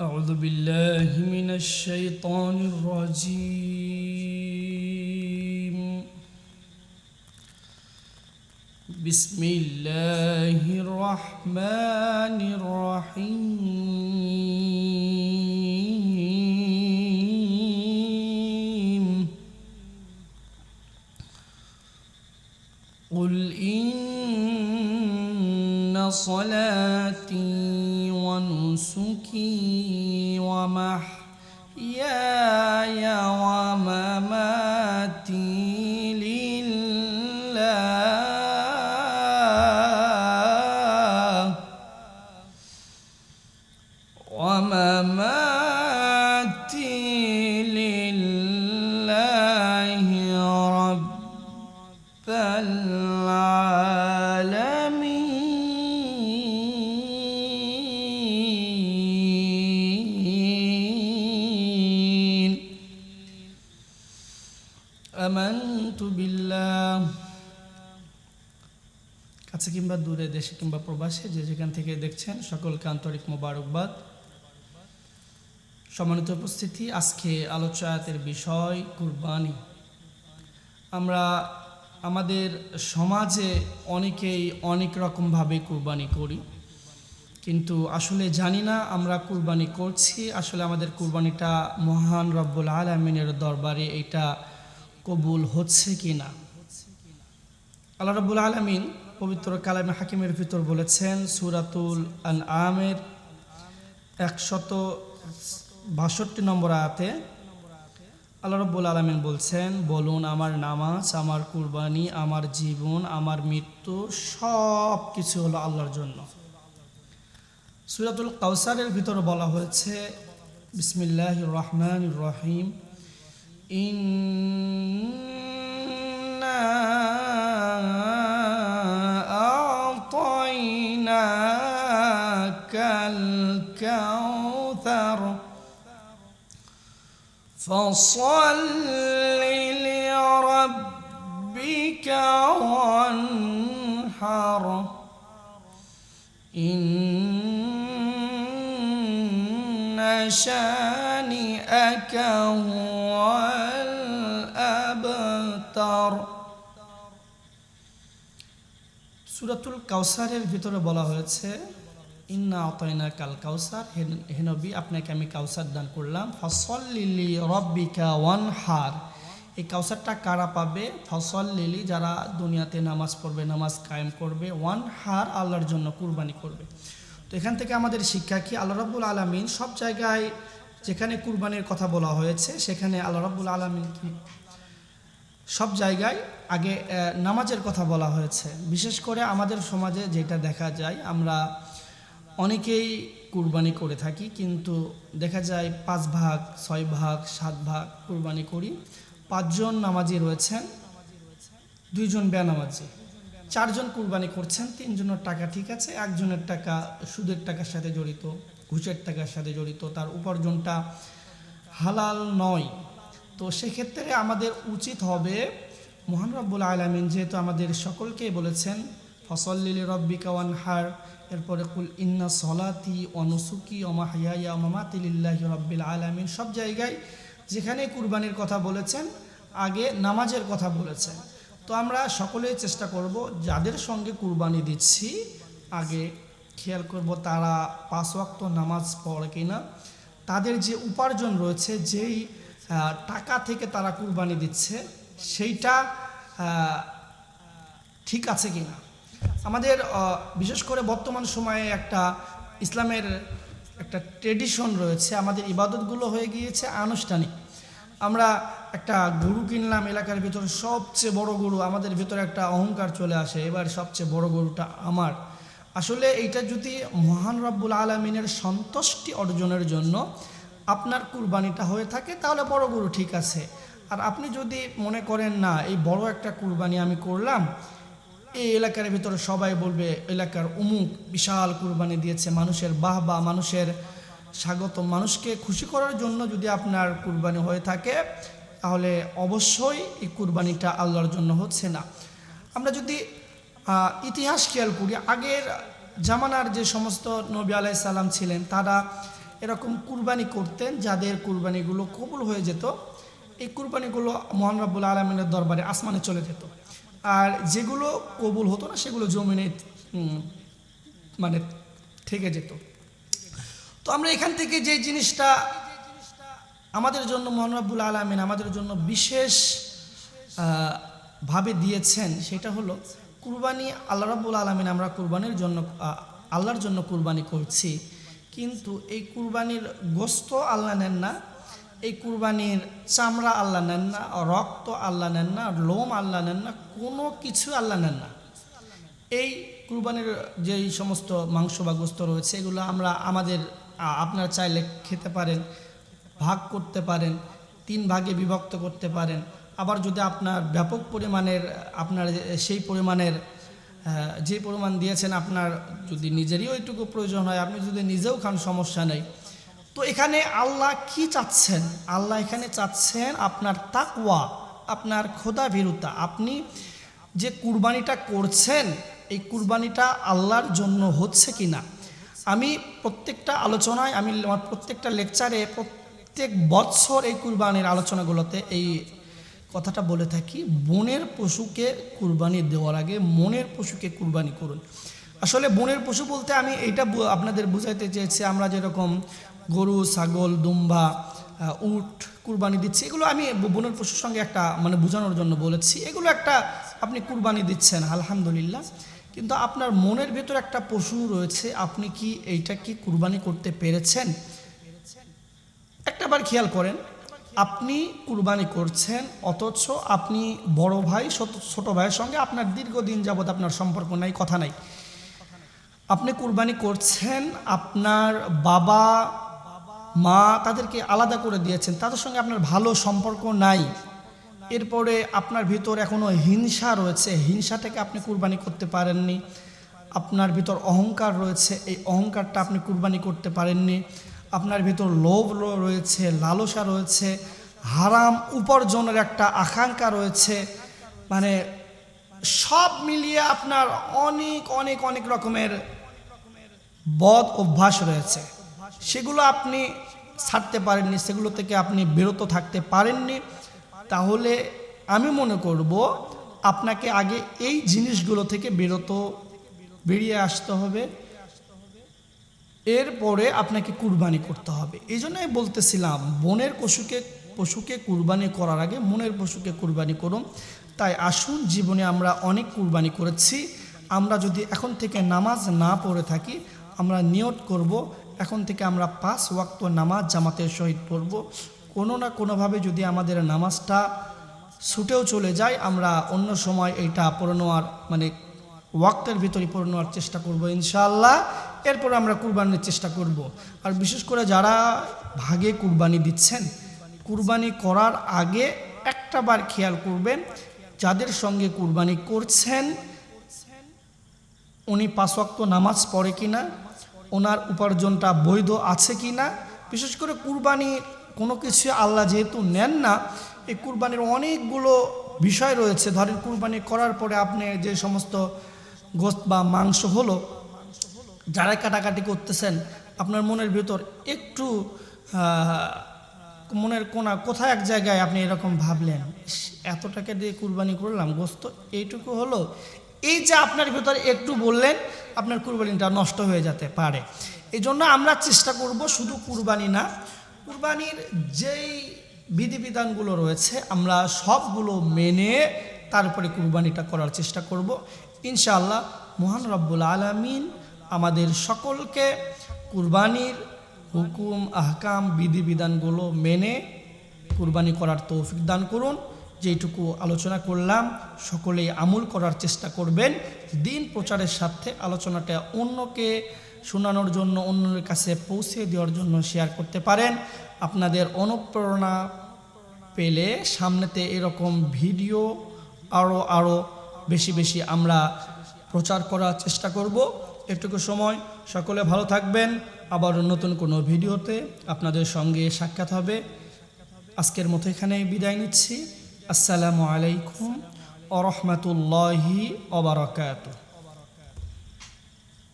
أعوذ بالله من الشيطان الرجيم. بسم الله الرحمن الرحيم. قل إن صلاتي ونسكي ومحياي ومماتي لله. বিল্লাহ। কাছে কিংবা দূরে, দেশে কিংবা প্রবাসে, যে যেখান থেকে দেখছেন, সকলকে আন্তরিক মোবারকবাদ। সম্মানিত উপস্থিতি, আজকে আলোচনাতের বিষয় কুরবানি। আমরা আমাদের সমাজে অনেকেই অনেক রকমভাবে কুরবানি করি, কিন্তু আসলে জানি না আমরা কুরবানি করছি। আসলে আমাদের কুরবানিটা মহান রব্বুল আলমিনের দরবারে এটা কবুল হচ্ছে কি না? আল্লাহ রব্বুল আলমিন পবিত্র কালামে হাকিমের ভিতর বলেছেন, সুরাতুল আন আমের একশত বাষট্টি নম্বর আয়াতে আল্লাহ রব্বুল আলমিন বলছেন, বলুন আমার নামাজ, আমার কুরবানি, আমার জীবন, আমার মৃত্যু সব কিছু হলো আল্লাহর জন্য। সুরাতুল কাউসারের ভিতরে বলা হয়েছে বিসমিল্লাহ রহমান রহিম। إنا أعطيناك الكوثر فصل لربك وانحر إن شانئك هو الأبتر সুরাতুল কাউসারের ভিতরে বলা হয়েছে ইন্না অতয়না কাল কাউসার হে- হে নবী আপনাকে আমি কাউসার দান করলাম ফসল লিলি রব্বিকা ওয়ান হার এই কাউসারটা কারা পাবে ফসল লিলি যারা দুনিয়াতে নামাজ পড়বে নামাজ কায়েম করবে ওয়ান হার আল্লাহর জন্য কুরবানি করবে তো এখান থেকে আমাদের শিক্ষা কি? আল্লাহ রাব্বুল আলমিন সব জায়গায় যেখানে কুরবানির কথা বলা হয়েছে, সেখানে আল্লাহ রাব্বুল আলমিন কি? সব জায়গায় আগে নামাজের কথা বলা হয়েছে। বিশেষ করে আমাদের সমাজে যেটা দেখা যায়, আমরা অনেকেই কুরবানি করে থাকি, কিন্তু দেখা যায় পাঁচ ভাগ, ছয় ভাগ, সাত ভাগ কুরবানি করি। পাঁচজন নামাজি রয়েছেন, দুইজন বেনামাজি। চারজন কুরবানি করছেন, তিনজনের টাকা ঠিক আছে, একজনের টাকা সুদের টাকার সাথে জড়িত, ঘুষের টাকার সাথে জড়িত, তার উপার্জনটা হালাল নয়। তো সেক্ষেত্রে আমাদের উচিত হবে, মহান রব্বুল আলমিন যেহেতু আমাদের সকলকেই বলেছেন ফসল্লিলি রব্বিকা ওয়ান হার এরপরে কুল ইন্না সলাতি অনুসুকি অমাহিয়া অমামাতিল্লাহি রব্বিল আলমিন। সব জায়গায় যেখানে কুরবানির কথা বলেছেন, আগে নামাজের কথা বলেছেন। তো আমরা সকলেই চেষ্টা করব, যাদের সঙ্গে কুরবানি দিচ্ছি, আগে খেয়াল করব তারা পাঁচ ওয়াক্ত নামাজ পড়ে কিনা। তাদের যে উপার্জন রয়েছে, যেই টাকা থেকে তারা কুরবানি দিচ্ছে, সেইটা ঠিক আছে কি না আমাদের বিশেষ করে বর্তমান সময়ে একটা ইসলামের একটা ট্রেডিশন রয়েছে, আমাদের ইবাদতগুলো হয়ে গিয়েছে আনুষ্ঠানিক। আমরা একটা গরু কিনলাম, এলাকার ভিতরে সবচেয়ে বড় গরু, আমাদের ভিতরে একটা অহংকার চলে আসে, এবার সবচেয়ে বড় গরুটা আমার। আসলে এইটা যদি মহান রব্বুল আলমিনের সন্তুষ্টি অর্জনের জন্য আপনার কুরবানিটা হয়ে থাকে, তাহলে বড় গরু ঠিক আছে। আর আপনি যদি মনে করেন, না, এই বড় একটা কুরবানি আমি করলাম, এই এলাকার ভিতরে সবাই বলবে, এলাকার উমুক বিশাল কুরবানি দিয়েছে, মানুষের বাহ বা মানুষের স্বাগত, মানুষকে খুশি করার জন্য যদি আপনার কুরবানি হয়ে থাকে তাহলে অবশ্যই এই কুরবানিটা আল্লাহর জন্য হচ্ছে না। আমরা যদি ইতিহাস খেয়াল করি, আগের জামানার যে সমস্ত নবী আলাই সাল্লাম ছিলেন, তারা এরকম কুরবানি করতেন যাদের কুরবানিগুলো কবুল হয়ে যেত। এই কুরবানিগুলো মহান রব্বুল আলমিনের দরবারে আসমানে চলে যেত। আর যেগুলো কবুল হতো না, সেগুলো জমিনে মানে থেকে যেত। তো আমরা এখান থেকে যে জিনিসটা আমাদের জন্য মহানরাবুল আলমিন আমাদের জন্য বিশেষ ভাবে দিয়েছেন, সেটা হলো কুরবানি আল্লাহ রাবুল আলমিন আমরা কুরবানির জন্য আল্লাহর জন্য কুরবানি করছি। কিন্তু এই কুরবানির গোস্ত আল্লাহ নেন না, এই কুরবানির চামড়া আল্লাহ নেন না, রক্ত আল্লাহ নেন না, লোম আল্লাহ নেন না, কোনো কিছু আল্লাহ নেন না। এই কুরবানির যেই সমস্ত মাংস বা গোস্ত রয়েছে, এগুলো আমরা আমাদের আপনারা চাইলে খেতে পারেন। ভাগ করতে পারেন, তিন ভাগে বিভক্ত করতে পারেন। আবার যদি আপনার ব্যাপক পরিমাণের, আপনার সেই পরিমাণের যে পরিমাণ দিয়েছেন আপনার যদি নিজেরই ওইটুকু প্রয়োজন হয়, আপনি যদি নিজেও খান, সমস্যা নেই। তো এখানে আল্লাহ কি চাচ্ছেন? আল্লাহ এখানে চাচ্ছেন আপনার তাকওয়া, আপনার খোদা ভীরুতা আপনি যে কুরবানিটা করছেন, এই কুরবানিটা আল্লাহর জন্য হচ্ছে কি না আমি প্রত্যেকটা আলোচনায়, আমি আমার প্রত্যেকটা লেকচারে প্রত্যেক বৎসর এই কুরবানির আলোচনাগুলোতে এই কথাটা বলে থাকি, বনের পশুকে কুরবানি দেওয়ার আগে মনের পশুকে কুরবানি করুন। আসলে বনের পশু বলতে আমি এইটা আপনাদের বুঝাইতে চেয়েছি, আমরা যেরকম গরু, ছাগল, দুম্বা উট কুরবানি দিচ্ছি, এগুলো আমি বনের পশুর সঙ্গে একটা মানে বোঝানোর জন্য বলেছি। এগুলো একটা আপনি কুরবানি দিচ্ছেন, আলহামদুলিল্লাহ। কিন্তু আপনার মনের ভেতর একটা পশু রয়েছে, আপনি কি এইটা কি কুরবানি করতে পেরেছেন? একটাবার খেয়াল করেন, আপনি কুরবানি করছেন, অথচ আপনি বড় ভাই, ছোট- ভাইয়ের সঙ্গে আপনার দীর্ঘদিন যাবৎ আপনার সম্পর্ক নাই, কথা নাই। আপনি কুরবানি করছেন, আপনার বাবা, মা তাদেরকে আলাদা করে দিয়েছেন, তাদের সঙ্গে আপনার ভালো সম্পর্ক নাই। এরপরে আপনার ভিতর এখনও হিংসা রয়েছে হিংসাটাকে আপনি কুরবানি করতে পারেননি। আপনার ভিতর অহংকার রয়েছে, এই অহংকারটা আপনি কুরবানি করতে পারেননি। আপনার ভিতর লোভ রয়েছে, লালসা রয়েছে, হারাম উপার্জনের একটা আকাঙ্ক্ষা রয়েছে। মানে সব মিলিয়ে আপনার অনেক অনেক অনেক রকমের বদ অভ্যাস রয়েছে। সেগুলো আপনি ছাড়তে পারেননি, সেগুলো থেকে আপনি বিরত থাকতে পারেননি। তাহলে আমি মনে করব, আপনাকে আগে এই জিনিসগুলো থেকে বিরত, বেরিয়ে আসতে হবে। এরপরে আপনাকে কুরবানি করতে হবে। এই জন্যই বলতেছিলাম, বনের পশুকে পশুকে কুরবানি করার আগে মনের পশুকে কুরবানি করুন। তাই আসুন, জীবনে আমরা অনেক কুরবানি করেছি। আমরা যদি এখন থেকে নামাজ না পড়ে থাকি, আমরা নিয়ত করব, এখন থেকে আমরা পাঁচ ওয়াক্ত নামাজ জামাতের সহিত পড়ব। কোনো না কোনোভাবে যদি আমাদের নামাজটা ছুটেও চলে যায়, আমরা অন্য সময় এইটা পড়ে মানে ওয়াক্তের ভিতরে পড়ে নেওয়ার চেষ্টা করব ইনশাআল্লাহ। এরপর আমরা কুরবানির চেষ্টা করব। আর বিশেষ করে যারা ভাগে কুরবানি দিচ্ছেন, কুরবানি করার আগে একটা বার খেয়াল করবেন, যাদের সঙ্গে কুরবানি করছেন, উনি পাঁচ ওয়াক্ত নামাজ পড়ে কিনা, ওনার উপার্জনটা বৈধ আছে কি না বিশেষ করে কুরবানি কোনো কিছু আল্লাহ যেহেতু নেন না, এই কুরবানির অনেকগুলো বিষয় রয়েছে। ধরেন কুরবানি করার পরে আপনি যে সমস্ত গোস্ত বা মাংস হলো যারা কাটাকাটি করতেছেন, আপনার মনের ভিতর একটু মনের কোনা কোথায় এক জায়গায় আপনি এরকম ভাবলেন? এত টাকা দিয়ে কুরবানি করলাম, গোস্ত এইটুকু হলো। এই যে আপনার ভিতরে একটু বললেন, আপনার কুরবানিটা নষ্ট হয়ে যেতে পারে। এই জন্য আমরা চেষ্টা করব শুধু কুরবানি না, কুরবানির যেই বিধিবিধানগুলো রয়েছে, আমরা সবগুলো মেনে তারপরে কুরবানিটা করার চেষ্টা করব। ইনশাআল্লাহ মহান রব্বুল আলামিন আমাদের সকলকে কুরবানির হুকুম, আহকাম, বিধিবিধানগুলো মেনে কুরবানি করার তৌফিক দান করুন। যেইটুকু আলোচনা করলাম, সকলেই আমল করার চেষ্টা করবেন। দিন প্রচারের সাথে আলোচনাটা অন্যকে শোনানোর জন্য, অন্যের কাছে পৌঁছে দেওয়ার জন্য শেয়ার করতে পারেন। আপনাদের অনুপ্রেরণা পেলে সামনেতে এরকম ভিডিও আরও আরও বেশি বেশি আমরা প্রচার করার চেষ্টা করব। এটুকু সময়। সকলে ভালো থাকবেন। আবার নতুন কোনো ভিডিওতে আপনাদের সঙ্গে সাক্ষাৎ হবে। আজকের মতো এখানে বিদায় নিচ্ছি। আসসালামু আলাইকুম আ রহমতুল্লাহি অবরাকাতুহ